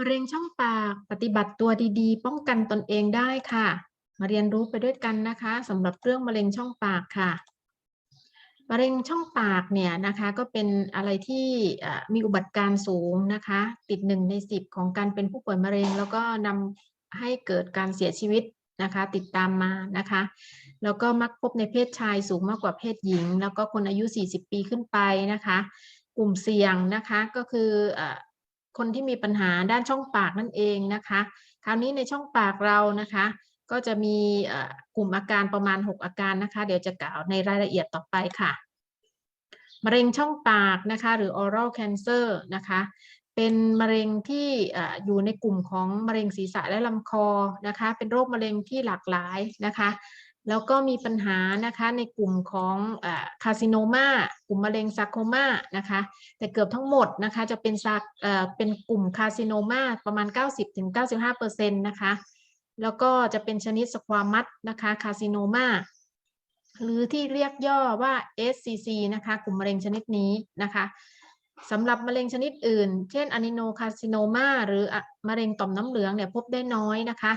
มะเร็งช่องปากปฏิบัติตัวดีๆ ป้องกันตนเองได้ค่ะ มาเรียนรู้ไปด้วยกันนะคะสำหรับเรื่องมะเร็งช่องปากค่ะมะเร็งช่องปากเนี่ยนะคะก็เป็นอะไรที่มีอุบัติการ์สูงนะคะ ติดหนึ่งในสิบของการเป็นผู้ป่วยมะเร็ง แล้วก็นำให้เกิดการเสียชีวิตนะคะ ติดตามมานะคะ แล้วก็มักพบในเพศชายสูงมากกว่าเพศหญิง แล้วก็คนอายุ 40 ปีขึ้นไปนะคะ กลุ่มเสี่ยงนะคะก็คืออ คนที่มีปัญหาด้านช่องปากนั่นเองนะคะ คราวนี้ในช่องปากเรานะคะ ก็จะมีกลุ่มอาการประมาณ 6 อาการนะคะ เดี๋ยวจะกล่าวในรายละเอียดต่อไปค่ะ มะเร็งช่องปากนะคะ หรือ oral cancer นะคะ เป็นมะเร็งที่เอ่ออยู่ในกลุ่มของมะเร็งศีรษะและลำคอนะคะ เป็นโรคมะเร็งที่หลากหลายนะคะ แล้วก็มีปัญหานะคะในกลุ่มของคาซิโนมากลุ่มมะเร็งซาร์โคมานะคะแต่เกือบทั้งหมดนะคะจะเป็นซากเป็นกลุ่มคาซิโนมาประมาณ 90-95%นะคะแล้วก็จะเป็นชนิดสความัสนะคะคาซิโนมาหรือที่เรียกย่อว่า SCC นะคะกลุ่มมะเร็งชนิดนี้นะคะสำหรับมะเร็งชนิดอื่น เช่นอะนิโนคาซิโนมาหรือมะเร็งต่อมน้ำเหลืองเนี่ยพบได้น้อยนะคะ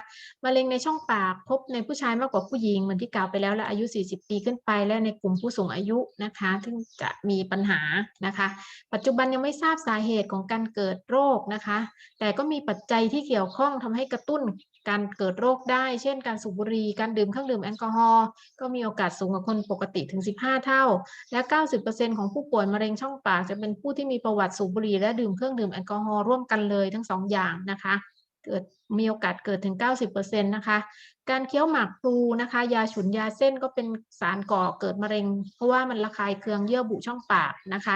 มะเร็งในช่องปากพบในผู้ชายมากกว่าผู้หญิงเหมือนที่กล่าวไปแล้วและอายุ 40 ปีขึ้นไปและในกลุ่มผู้สูงอายุนะคะซึ่งจะมีปัญหานะคะ ปัจจุบันยังไม่ทราบสาเหตุของการเกิดโรคนะคะ แต่ก็มีปัจจัยที่เกี่ยวข้องทำให้กระตุ้นการเกิดโรคได้ เช่น การสูบบุหรี่ การดื่มเครื่องดื่มแอลกอฮอล์ ก็มีโอกาสสูงกว่าคนปกติถึง 15 เท่า และ 90%ของผู้ป่วยมะเร็งช่องปากจะเป็นผู้ที่มีประวัติสูบบุหรี่และดื่มเครื่องดื่มแอลกอฮอล์ร่วมกันเลยทั้งสองอย่างนะคะ เกิดมีโอกาสเกิดถึง 90%นะคะ การเคี้ยวหมากพลูนะคะ ยาฉุนยาเส้นก็เป็นสารก่อเกิดมะเร็ง เพราะว่ามันระคายเคืองเยื่อบุช่องปากนะคะ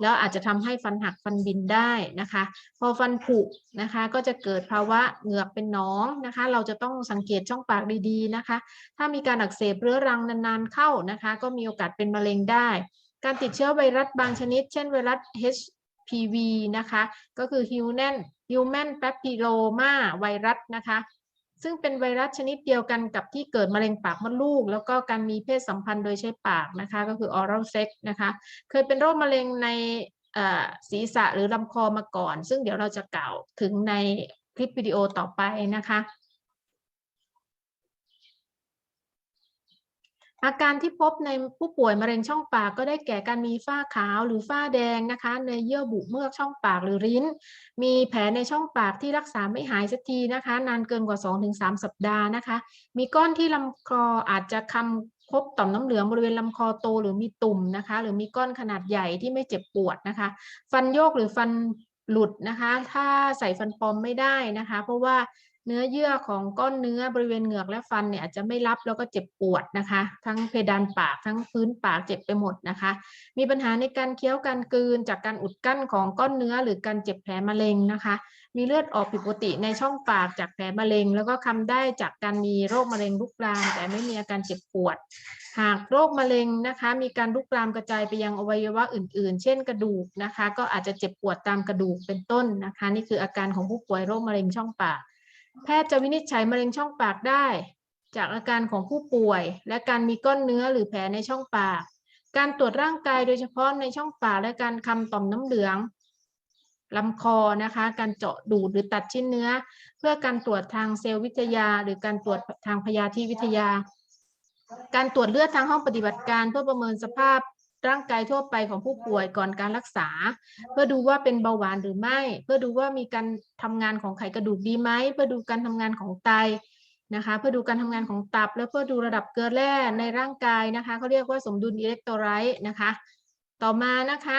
แล้วอาจจะทำให้ฟันหักฟันบินได้นะคะ พอฟันผุนะคะ ก็จะเกิดภาวะเหงือกเป็นหนองนะคะ เราจะต้องสังเกตช่องปากดีๆนะคะ ถ้ามีการอักเสบเรื้อรังนานๆเข้านะคะ ก็มีโอกาสเป็นมะเร็งได้ การติดเชื้อไวรัสบางชนิด เช่นไวรัส HPV นะคะ ก็คือ Human Human Papilloma ไวรัสนะคะ ซึ่งเป็นไวรัสชนิดเดียวกันกับที่เกิดมะเร็งปากมดลูก แล้วก็การมีเพศสัมพันธ์โดยใช้ปากนะคะ ก็คือ oral sex นะคะ เคยเป็นโรคมะเร็งในศีรษะหรือลำคอมาก่อน ซึ่งเดี๋ยวเราจะกล่าวถึงในคลิปวิดีโอต่อไปนะคะ อาการที่พบในผู้ป่วยมะเร็งช่องปากก็ได้แก่การมีฝ้าขาวหรือฝ้าแดงนะคะ ในเยื่อบุเมือกช่องปากหรือริ้น มีแผลในช่องปากที่รักษาไม่หายสักทีนะคะ นานเกินกว่า 2-3 สัปดาห์นะคะ มีก้อนที่ลำคออาจจะคำพบต่อมน้ำเหลืองบริเวณลำคอโตหรือมีตุ่มนะคะ หรือมีก้อนขนาดใหญ่ที่ไม่เจ็บปวดนะคะ ฟันโยกหรือฟันหลุดนะคะ ถ้าใส่ฟันปลอมไม่ได้นะคะ เพราะว่า เนื้อเยื่อของก้อนเนื้อบริเวณเหงือกและฟันเนี่ยอาจจะไม่รับแล้วก็เจ็บปวดนะคะ ทั้งเพดานปากทั้งพื้นปากเจ็บไปหมดนะคะ มีปัญหาในการเคี้ยวการกลืนจากการอุดกั้นของก้อนเนื้อหรือการเจ็บแผลมะเร็งนะคะ มีเลือดออกผิดปกติในช่องปากจากแผลมะเร็ง แล้วก็คำได้จากการมีโรคมะเร็งลุกลาม แต่ไม่มีอาการเจ็บปวด หากโรคมะเร็งนะคะ มีการลุกลามกระจายไปยังอวัยวะอื่น ๆ เช่นกระดูกนะคะ ก็อาจจะเจ็บปวดตามกระดูกเป็นต้นนะคะ นี่คืออาการของผู้ป่วยโรคมะเร็งช่องปาก แพทย์จะวินิจฉัยมะเร็งช่องปากได้ จากอาการของผู้ป่วย และการมีก้อนเนื้อหรือแผลในช่องปาก การตรวจร่างกายโดยเฉพาะในช่องปากและการคำต่อมน้ำเหลืองลำคอนะคะ การเจาะดูดหรือตัดชิ้นเนื้อ เพื่อการตรวจทางเซลล์วิทยา หรือการตรวจทางพยาธิวิทยา การตรวจเลือดทางห้องปฏิบัติการเพื่อประเมินสภาพ ร่างกายทั่วไปของผู้ป่วยก่อนการรักษา เพื่อดูว่าเป็นเบาหวานหรือไม่ เพื่อดูว่ามีการทำงานของไขกระดูกดีไหมเพื่อดูการทำงานของไตนะคะ เพื่อดูการทำงานของตับ และเพื่อดูระดับเกลือแร่ในร่างกายนะคะเขาเรียกว่าสมดุลอิเล็กโทรไลต์นะคะ ต่อมานะคะ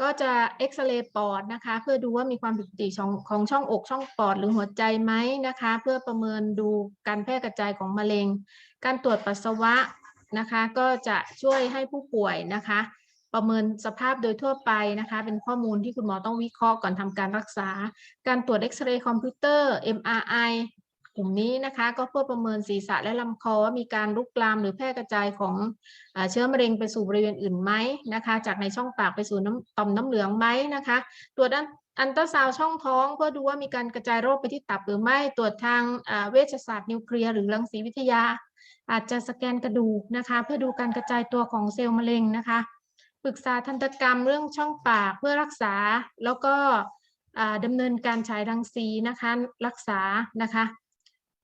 ก็จะเอ็กซเรย์ปอดนะคะ เพื่อดูว่ามีความผิดปกติของของช่องอกช่องปอดหรือหัวใจไหมนะคะ เพื่อประเมินดูการแพร่กระจายของมะเร็ง การตรวจปัสสาวะ นะคะ ก็จะช่วยให้ผู้ป่วยนะคะ ประเมินสภาพโดยทั่วไปนะคะ เป็นข้อมูลที่คุณหมอต้องวิเคราะห์ก่อนทำการรักษา การตรวจเอ็กซเรย์คอมพิวเตอร์ MRI กลุ่มนี้นะคะก็เพื่อประเมินศีรษะและลำคอว่ามีการลุกลามหรือแพร่กระจายของเชื้อมะเร็งไปสู่บริเวณอื่นไหมนะคะ จากในช่องปากไปสู่น้ำต่อมน้ำเหลืองไหมนะคะตรวจอันตราซาวช่องท้องเพื่อดูว่ามีการกระจายโรคไปที่ตับหรือไม่ตรวจทางเวชศาสตร์นิวเคลียร์หรือรังสีวิทยา อาจจะสแกนกระดูกนะคะ เพื่อดูการกระจายตัวของเซลล์มะเร็งนะคะปรึกษาทันตกรรมเรื่องช่องปากเพื่อรักษาแล้วก็อ่าดำเนินการฉายรังสีนะคะรักษานะคะ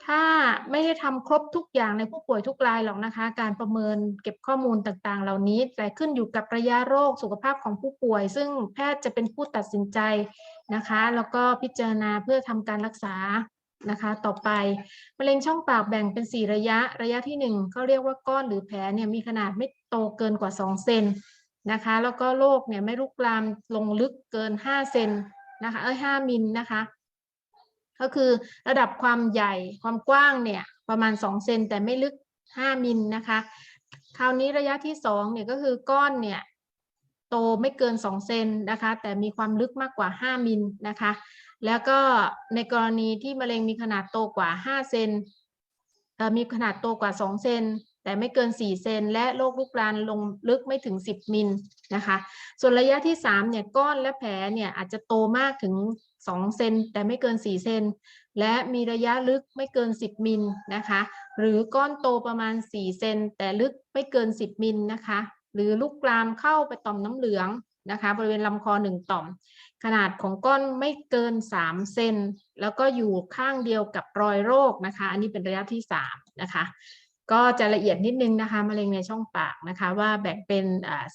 ถ้าไม่ได้ทำครบทุกอย่างในผู้ป่วยทุกรายหรอกนะคะ การประเมินเก็บข้อมูลต่างๆ เหล่านี้ แต่ขึ้นอยู่กับระยะโรคสุขภาพของผู้ป่วย ซึ่งแพทย์จะเป็นผู้ตัดสินใจนะคะ แล้วก็พิจารณาเพื่อทำการรักษา นะคะ ต่อไปมะเร็งช่องปากแบ่งเป็น 4 ระยะ ระยะที่1เขาเรียกว่าก้อนหรือแผลเนี่ยมีขนาดไม่โตเกินกว่า 2 เซนนะคะ แล้วก็โรคเนี่ยไม่ลุกลามลงลึกเกิน 5 เซนนะคะ เอ้ย 5 มิลนะคะ ก็คือระดับความใหญ่ความกว้างเนี่ยประมาณ 2 เซนแต่ไม่ลึก 5 มิลนะคะ คราวนี้ระยะที่2เนี่ยก็คือก้อนเนี่ยโตไม่เกิน 2 เซนนะคะ แต่มีความลึกมากกว่า 5 มิลนะคะ แล้วก็ในกรณีที่มะเร็งมีขนาดโตกว่า 5 เซนมีขนาดโตกว่า 2 เซนแต่ไม่เกิน 4 เซนและโรคลุกลานลงลึกไม่ถึง 10 มิลนะคะ ส่วนระยะที่ 3 เนี่ยก้อนและแผลเนี่ยอาจจะโตมากถึง 2 เซนแต่ไม่เกิน 4 เซนและมีระยะลึกไม่เกิน 10 มิลนะคะ หรือก้อนโตประมาณ 4 เซนแต่ลึกไม่เกิน 10 มิลนะคะ หรือลุกลามเข้าไปต่อมน้ำเหลืองนะคะ บริเวณลำคอ 1 ต่อม ขนาดของก้อนไม่เกิน 3 เซน แล้วก็อยู่ข้างเดียวกับรอยโรคนะคะ อันนี้เป็นระยะที่ 3 นะคะ ก็จะละเอียดนิดนึงนะคะ มะเร็งในช่องปากนะคะ ว่าแบ่งเป็น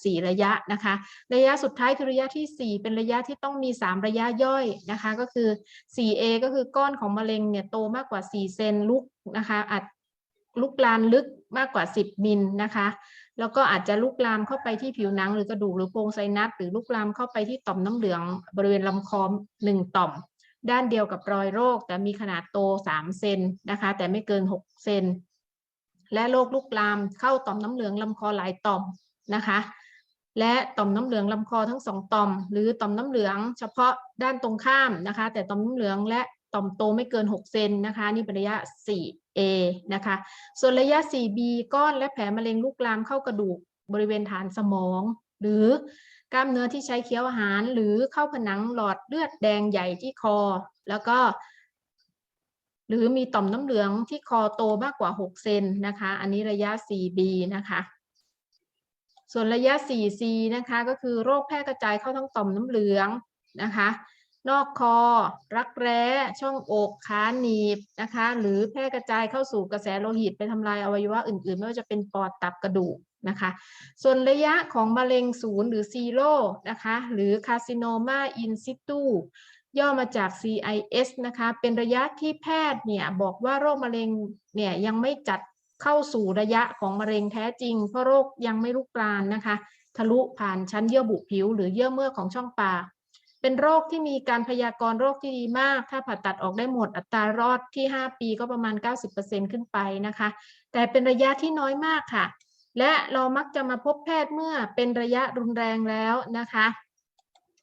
สี่ระยะนะคะ ระยะสุดท้ายคือระยะที่ 4 เป็นระยะที่ต้องมี 3 ระยะย่อยนะคะ ก็คือ 4A ก็คือก้อนของมะเร็งเนี่ยโตมากกว่า 4 เซนลุกนะคะอาจลุกลามลึกมากกว่า 10 มิลนะคะ แล้วก็อาจจะลุกลามเข้าไปที่ผิวหนัง หรือกระดูกหรือโพรงไซนัสหรือลุกลามเข้าไปที่ต่อมน้ำเหลือง บริเวณลำคอหนึ่งต่อม ด้านเดียวกับรอยโรค แต่มีขนาดโต 3 เซนนะคะ แต่ไม่เกิน 6 เซนและโรคลุกลามเข้าต่อมน้ำเหลืองลำคอหลายต่อมนะคะ และต่อมน้ำเหลืองลำคอทั้งสองต่อม หรือต่อมน้ำเหลืองเฉพาะด้านตรงข้ามนะคะ แต่ต่อมน้ำเหลืองและต่อมโตไม่เกิน 6 เซนนะคะ นี่เป็นระยะ 4 A นะคะ ส่วนระยะ 4B ก้อนและแผลมะเร็งลุกลามเข้ากระดูกบริเวณฐานสมอง หรือกล้ามเนื้อที่ใช้เคี้ยวอาหาร หรือเข้าผนังหลอดเลือดแดงใหญ่ที่คอ แล้วก็ หรือมีต่อมน้ำเหลืองที่คอโตมากกว่า 6 เซนนะคะ อันนี้ระยะ 4B นะคะส่วนระยะ 4C นะคะ ก็คือโรคแพร่กระจายเข้าทั้งต่อมน้ำเหลืองนะคะ นอกคอ รักแร้ ช่องอกขาหนีบนะคะ หรือแพร่กระจายเข้าสู่กระแสโลหิตไปทำลายอวัยวะอื่นๆ ไม่ว่าจะเป็นปอดตับกระดูกนะคะ ส่วนระยะของมะเร็งศูนย์หรือซีโร่นะคะ หรือคาซิโนมาอินซิตูย่อมาจาก CIS นะคะ เป็นระยะที่แพทย์เนี่ยบอกว่าโรคมะเร็งเนี่ยยังไม่จัดเข้าสู่ระยะของมะเร็งแท้จริง เพราะโรคยังไม่ลุกลามนะคะ ทะลุผ่านชั้นเยื่อบุผิว หรือเยื่อเมือกของช่องปาก เป็นโรคที่มีการพยากรณ์โรคที่ดีมาก ถ้าผ่าตัดออกได้หมดอัตรารอดที่ 5 ปีก็ประมาณ 90%ขึ้นไปนะคะ แต่เป็นระยะที่น้อยมากค่ะ และเรามักจะมาพบแพทย์เมื่อเป็นระยะรุนแรงแล้วนะคะ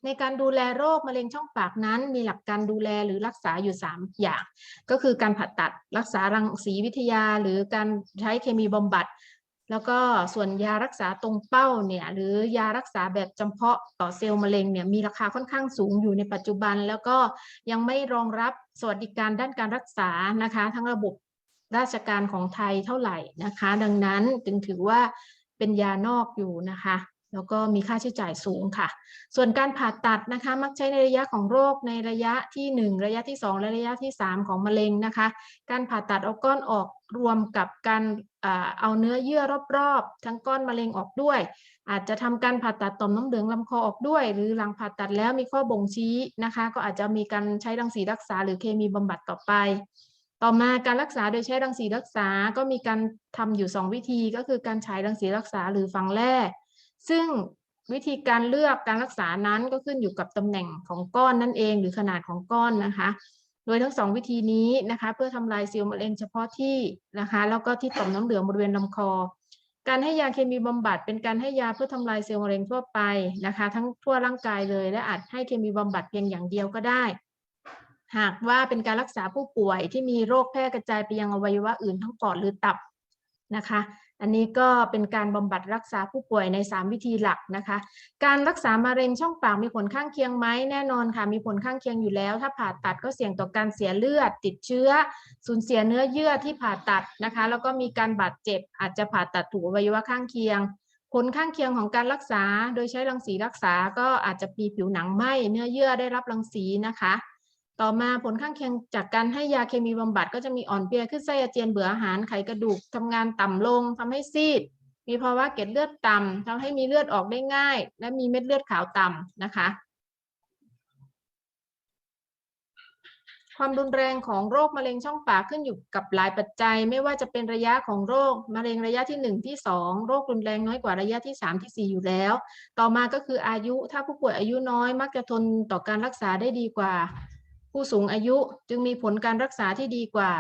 ในการดูแลโรคมะเร็งช่องปากนั้น มีหลักการดูแลหรือรักษาอยู่ 3 อย่าง ก็คือการผ่าตัดรักษารังสีวิทยา หรือการใช้เคมีบำบัด แล้วก็ส่วนยารักษาตรงเป้าเนี่ยหรือยารักษาแบบจำเพาะต่อเซลล์มะเร็งเนี่ยมีราคาค่อนข้างสูงอยู่ในปัจจุบัน แล้วก็ยังไม่รองรับสวัสดิการด้านการรักษานะคะ ทั้งระบบราชการของไทยเท่าไหร่นะคะ ดังนั้นจึงถือว่าเป็นยานอกอยู่นะคะ แล้วก็มีค่าใช้จ่ายสูงค่ะ ส่วนการผ่าตัดนะคะ มักใช้ในระยะของโรคในระยะที่ 1 ระยะที่ 2 และระยะที่ 3 ของมะเร็งนะคะ การผ่าตัดเอาก้อนออกรวมกับการเอาเนื้อเยื่อรอบๆ ทั้งก้อนมะเร็งออกด้วย อาจจะทำการผ่าตัดต่อมน้ำเหลืองลำคอออกด้วย หรือหลังผ่าตัดแล้วมีข้อบ่งชี้นะคะ ก็อาจจะมีการใช้รังสีรักษา หรือเคมีบำบัดต่อไป ต่อมาการรักษาโดยใช้รังสีรักษา ก็มีการทำอยู่ 2 วิธี ก็คือการฉายรังสีรักษาหรือฝังแร่ ซึ่งวิธีการเลือกการรักษานั้นก็ขึ้นอยู่กับตำแหน่งของก้อนนั่นเอง หรือขนาดของก้อนนะคะ โดยทั้งสองวิธีนี้นะคะ เพื่อทำลายเซลล์มะเร็งเฉพาะที่นะคะ แล้วก็ที่ต่อมน้ำเหลืองบริเวณลำคอ การให้ยาเคมีบำบัด เป็นการให้ยาเพื่อทำลายเซลล์มะเร็งทั่วไปนะคะ ทั้งทั่วร่างกายเลย และอาจให้เคมีบำบัดเพียงอย่างเดียวก็ได้ หากว่าเป็นการรักษาผู้ป่วยที่มีโรคแพร่กระจายไปยังอวัยวะอื่นทั้งปอดหรือตับนะคะ อันนี้ก็เป็นการบำบัดรักษาผู้ป่วยใน 3 วิธีหลักนะคะ การรักษามะเร็งช่องปากมีผลข้างเคียงไหมแน่นอนค่ะ มีผลข้างเคียงอยู่แล้ว ถ้าผ่าตัดก็เสี่ยงต่อการเสียเลือด ติดเชื้อ สูญเสียเนื้อเยื่อที่ผ่าตัดนะคะ แล้วก็มีการบาดเจ็บ อาจจะผ่าตัดถูกอวัยวะข้างเคียง ผลข้างเคียงของการรักษา โดยใช้รังสีรักษา ก็อาจจะมีผิวหนังไหมเนื้อเยื่อได้รับรังสีนะคะ ต่อมาผลข้างเคียงจากการให้ยาเคมีบำบัดก็จะมีอ่อนเพลียขึ้นไส้อาเจียนเบื่ออาหารไขกระดูกทำงานต่ำลงทำให้ซีด มีภาวะเกล็ดเลือดต่ำทำให้มีเลือดออกได้ง่าย และมีเม็ดเลือดขาวต่ำนะคะ ความรุนแรงของโรคมะเร็งช่องปากขึ้นอยู่กับหลายปัจจัย ไม่ว่าจะเป็นระยะของโรคมะเร็งระยะที่ 1 ที่ 2 โรครุนแรงน้อยกว่าระยะที่ 3 ที่ 4 อยู่แล้ว ต่อมาก็คืออายุถ้าผู้ป่วยอายุน้อย มักจะทนต่อการรักษาได้ดีกว่า ผู้สูงอายุจึงมีผลการรักษาที่ดีกว่า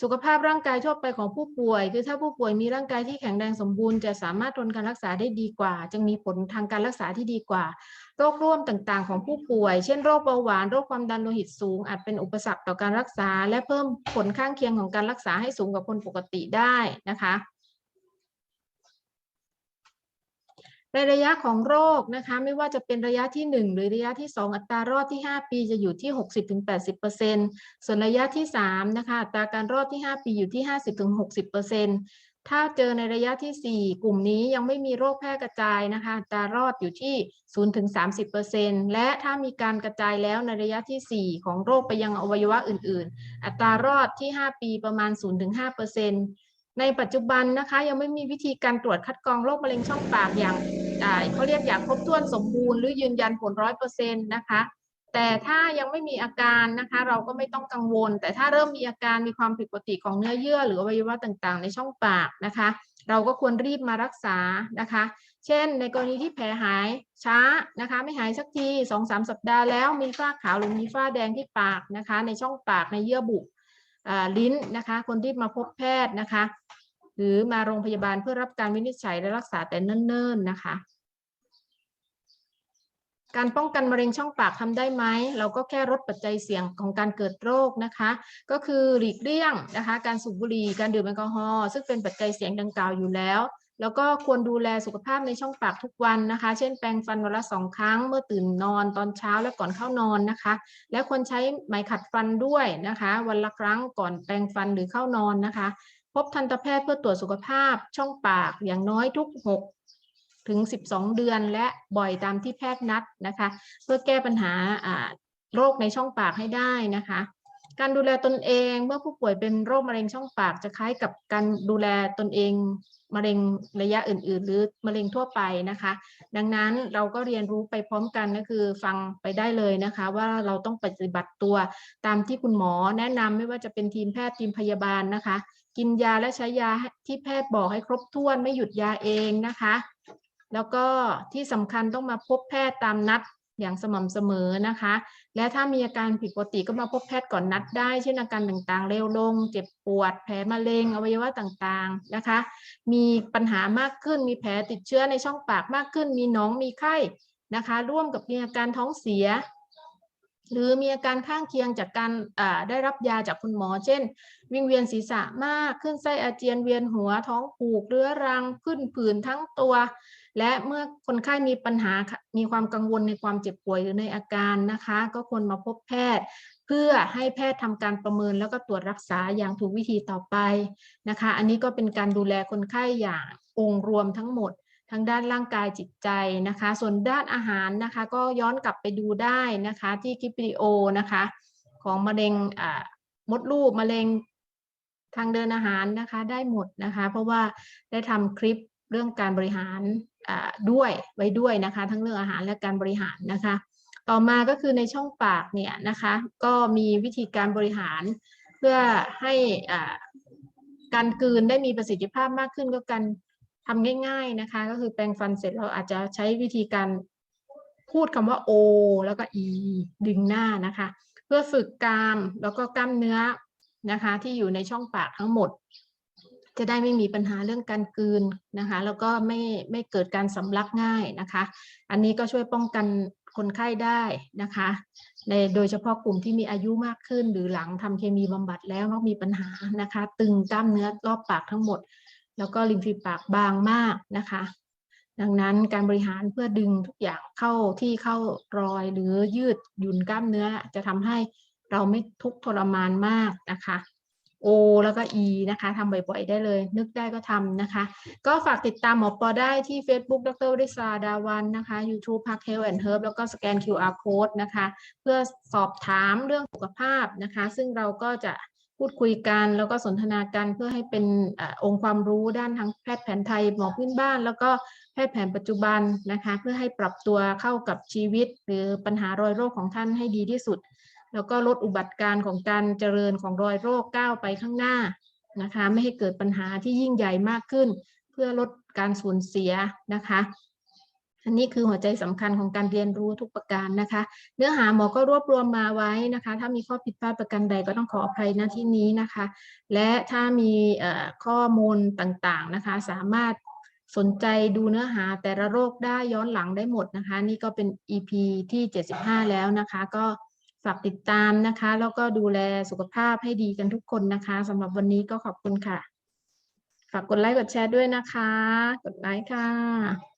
สุขภาพร่างกายทั่วไปของผู้ป่วย คือถ้าผู้ป่วยมีร่างกายที่แข็งแรงสมบูรณ์จะสามารถทนการรักษาได้ดีกว่า จึงมีผลทางการรักษาที่ดีกว่า โรคร่วมต่างๆ ของผู้ป่วย เช่นโรคเบาหวานโรคความดันโลหิตสูง อาจเป็นอุปสรรคต่อการรักษา และเพิ่มผลข้างเคียงของการรักษาให้สูงกว่าคนปกติได้นะคะ ในระยะของโรคนะคะไม่ว่าจะเป็นระยะที่ 1 หรือระยะที่ 2 อัตรารอดที่ 5 ปีจะอยู่ที่ 60-80%ส่วนระยะที่3นะคะอัตราการรอดที่ 5 ปีอยู่ที่ 50-60%ถ้าเจอในระยะที่ 4 กลุ่มนี้ยังไม่มีโรคแพร่กระจายนะคะอัตรารอดอยู่ที่ 0-30%และถ้ามีการกระจายแล้วในระยะที่ 4 ของโรคไปยังอวัยวะอื่น ๆ อัตรารอดที่ 5 ปีประมาณ 0-5%ในปัจจุบันนะคะยังไม่มีวิธีการตรวจคัดกรองโรคมะเร็งช่องปากอย่าง เขาเรียกอย่างครบถ้วนสมบูรณ์หรือยืนยันผลร้อยเปอร์เซ็นต์นะคะแต่ถ้ายังไม่มีอาการนะคะเราก็ไม่ต้องกังวล แต่ถ้าเริ่มมีอาการมีความผิดปกติของเนื้อเยื่อ หรืออวัยวะต่างๆ ในช่องปากนะคะ เราก็ควรรีบมารักษานะคะ เช่น ในกรณีที่แผลหายช้านะคะไม่หายสักทีสองสามสัปดาห์แล้วมีฝ้าขาวหรือมีฝ้าแดงที่ปากนะคะ ในช่องปากในเยื่อบุลิ้นนะคะ คนรีบมาพบแพทย์นะคะ หรือมาโรงพยาบาลเพื่อรับการวินิจฉัยและรักษาแต่เนิ่นๆนะคะ การป้องกันมะเร็งช่องปากทำได้ไหม เราก็แค่ลดปัจจัยเสี่ยงของการเกิดโรคนะคะ ก็คือหลีกเลี่ยงนะคะ การสูบบุหรี่ การดื่มแอลกอฮอล์ ซึ่งเป็นปัจจัยเสี่ยงดังกล่าวอยู่แล้ว แล้วก็ควรดูแลสุขภาพในช่องปากทุกวันนะคะ เช่นแปรงฟันวันละสองครั้ง เมื่อตื่นนอนตอนเช้าและก่อนเข้านอนนะคะ และควรใช้ไหมขัดฟันด้วยนะคะ วันละครั้งก่อนแปรงฟันหรือเข้านอนนะคะ พบทันตแพทย์เพื่อตรวจสุขภาพช่องปากอย่างน้อยทุก 6 ถึง 12 เดือนและบ่อยตามที่แพทย์นัดนะคะ เพื่อแก้ปัญหาอ่าโรคในช่องปากให้ได้นะคะ การดูแลตนเองเมื่อผู้ป่วยเป็นโรคมะเร็งช่องปากจะคล้ายกับการดูแลตนเองมะเร็งระยะอื่น ๆ หรือมะเร็งทั่วไปนะคะ ดังนั้นเราก็เรียนรู้ไปพร้อมกันก็คือฟังไปได้เลยนะคะ ว่าเราต้องปฏิบัติตัวตามที่คุณหมอแนะนำไม่ว่าจะเป็นทีมแพทย์ทีมพยาบาลนะคะ กินยาและใช้ยาที่แพทย์บอกให้ครบถ้วนไม่หยุดยาเองนะคะ แล้วก็ที่สำคัญต้องมาพบแพทย์ตามนัดอย่างสม่ำเสมอนะคะ และถ้ามีอาการผิดปกติก็มาพบแพทย์ก่อนนัดได้ เช่นอาการต่างๆ เร็วลง เจ็บปวด แผลมะเร็ง อวัยวะต่างๆนะคะ มีปัญหามากขึ้น มีแผลติดเชื้อในช่องปากมากขึ้น มีหนอง มีไข้นะคะ ร่วมกับมีอาการท้องเสีย หรือมีอาการข้างเคียงจากการได้รับยาจากคุณหมอ เช่น วิงเวียนศีรษะมาก ขึ้นไส้อาเจียน เวียนหัว ท้องผูก เรื้อรัง ขึ้นผื่นทั้งตัว และเมื่อคนไข้มีปัญหา มีความกังวลในความเจ็บป่วยหรือในอาการนะคะ ก็ควรมาพบแพทย์ เพื่อให้แพทย์ทำการประเมินแล้วก็ตรวจรักษาอย่างถูกวิธีต่อไปนะคะ อันนี้ก็เป็นการดูแลคนไข้อย่างองค์รวมทั้งหมดทั้งด้านร่างกายจิตใจนะคะ ส่วนด้านอาหารนะคะ ก็ย้อนกลับไปดูได้นะคะ ที่คลิปวิดีโอนะคะ ของมะเร็งอ่ามดลูกมะเร็งทางเดินอาหารนะคะได้หมดนะคะ เพราะว่าได้ทำคลิปเรื่องการบริหาร ด้วยไว้ด้วยนะคะ ทั้งเรื่องอาหารและการบริหารนะคะ ต่อมาก็คือในช่องปากเนี่ยนะคะก็มีวิธีการบริหารเพื่อให้การกลืนได้มีประสิทธิภาพมากขึ้นก็การทำง่ายๆนะคะ ก็คือแปรงฟันเสร็จเราอาจจะใช้วิธีการพูดคำว่า O แล้วก็ E ดึงหน้านะคะ เพื่อฝึกกรามแล้วก็กล้ามเนื้อนะคะ ที่อยู่ในช่องปากทั้งหมด จะได้ไม่มีปัญหาเรื่องการกลืนนะคะ แล้วก็ไม่ไม่เกิดการสำลักง่ายนะคะ อันนี้ก็ช่วยป้องกันคนไข้ได้นะคะในโดยเฉพาะกลุ่มที่มีอายุมากขึ้น หรือหลังทำเคมีบำบัดแล้วมักมีปัญหานะคะ ตึงกล้ามเนื้อรอบปากทั้งหมด แล้วก็ริมฝีปากบางมากนะคะ ดังนั้นการบริหารเพื่อดึงทุกอย่างเข้าที่เข้ารอยหรือยืดหยุ่นกล้ามเนื้อจะทำให้เราไม่ทุกข์ทรมานมากนะคะ O แล้วก็ E นะคะทำบ่อยๆได้เลย นึกได้ก็ทำนะคะ ก็ฝากติดตามหมอปอได้ที่ Facebook ดรวริศาดาวันนะคะ YouTube Park Health and Herb แล้วก็สแกน QR Code นะคะ เพื่อสอบถามเรื่องสุขภาพนะคะ ซึ่งเราก็จะพูดคุยกันแล้วก็สนทนากันเพื่อให้เป็นอองค์ความรู้ด้านทั้งแพทย์แผนไทยหมอพื้นบ้าน แล้วก็แพทย์แผนปัจจุบันนะคะ เพื่อให้ปรับตัวเข้ากับชีวิต หรือปัญหารอยโรคของท่านให้ดีที่สุด แล้วก็ลดอุบัติการณ์ของการเจริญของรอยโรคก้าวไปข้างหน้านะคะไม่ให้เกิดปัญหาที่ยิ่งใหญ่มากขึ้น เพื่อลดการสูญเสียนะคะอันนี้คือหัวใจสำคัญของการเรียนรู้ทุกประการนะคะ เนื้อหาหมอก็รวบรวมมาไว้นะคะ ถ้ามีข้อผิดพลาดประการใดก็ต้องขออภัยณที่นี้นะคะ และถ้ามีข้อมูลต่างๆนะคะ สามารถสนใจดูเนื้อหาแต่ละโรคได้ย้อนหลังได้หมดนะคะ นี่ก็เป็น EP ที่ 75 แล้วนะคะ ก็ ฝากติดตามนะคะ แล้วก็ดูแลสุขภาพให้ดีกันทุกคนนะคะสำหรับวันนี้ก็ขอบคุณค่ะ ฝากกดไลค์กดแชร์ด้วยนะคะ กดไลค์ค่ะ